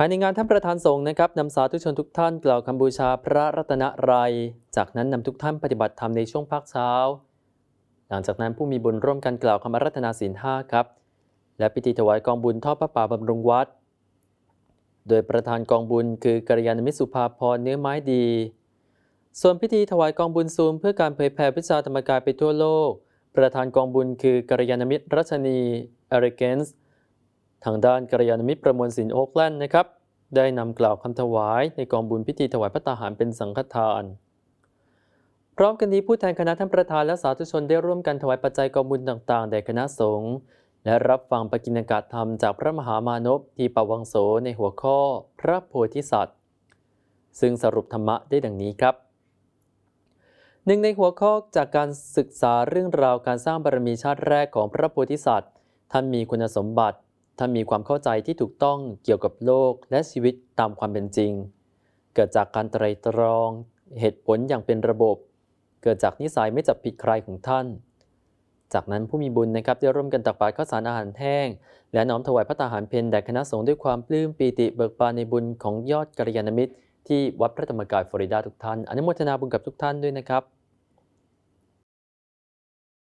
ภายในงานท่านประธานสงฆ์นะครับนำสาธุชนทุกท่านกล่าวคำบูชาพระรัตนรัย จากนั้นนำทุกท่านปฏิบัติธรรมในช่วงพักเช้า หลังจากนั้นผู้มีบุญร่วมกันกล่าวคำรัตนาศีลห้าครับ และพิธีถวายกองบุญทอดพระป่าบำรุงวัด โดยประธานกองบุญคือกัลยาณมิตรสุภาพรเนื้อไม้ดี ส่วนพิธีถวายกองบุญซูม เพื่อการเผยแผ่วิชาธรรมกายไปทั่วโลก ประธานกองบุญคือกัลยาณมิตรรัชนีเอริเกนส์ ทางด้านกัลยาณมิตรประมวลสินโอ๊กแลนด์นะครับ ได้นำกล่าวคำถวายในกองบุญพิธีถวายพระตาหารเป็นสังฆทาน พร้อมกันนี้ผู้แทนคณะท่านประธานและสาธุชนได้ร่วมกันถวายปัจจัยกองบุญต่างๆแด่คณะสงฆ์และรับฟังปกิณกาธรรมจากพระมหามานพทีปวังโสในหัวข้อ พระโพธิสัตว์ ซึ่งสรุปธรรมะได้ดังนี้ครับหนึ่งในหัวข้อจากการศึกษาเรื่องราวการสร้างบารมีชาติแรกของพระโพธิสัตว์ ท่านมีคุณสมบัติ ท่ามีความเข้าใจที่ถูกต้องเกี่ยวกับโลกและชีวิตตามความเป็นจริง เกิดจากการไตรตรอง เหตุผลอย่างเป็นระบบ เกิดจากนิสัยไม่จับผิดใครของท่าน จากนั้นผู้มีบุญนะครับได้ร่วมกันตักบาตรข้าวสารอาหารแห้ง และน้อมถวายพระตาหารเพนแด่คณะสงฆ์ด้วยความปลื้มปีติเบิกบานในบุญของยอดกัลยาณมิตร ที่วัดพระธรรมกายฟลอริดาทุกท่านอนุโมทนาบุญกับทุกท่านด้วยนะครับ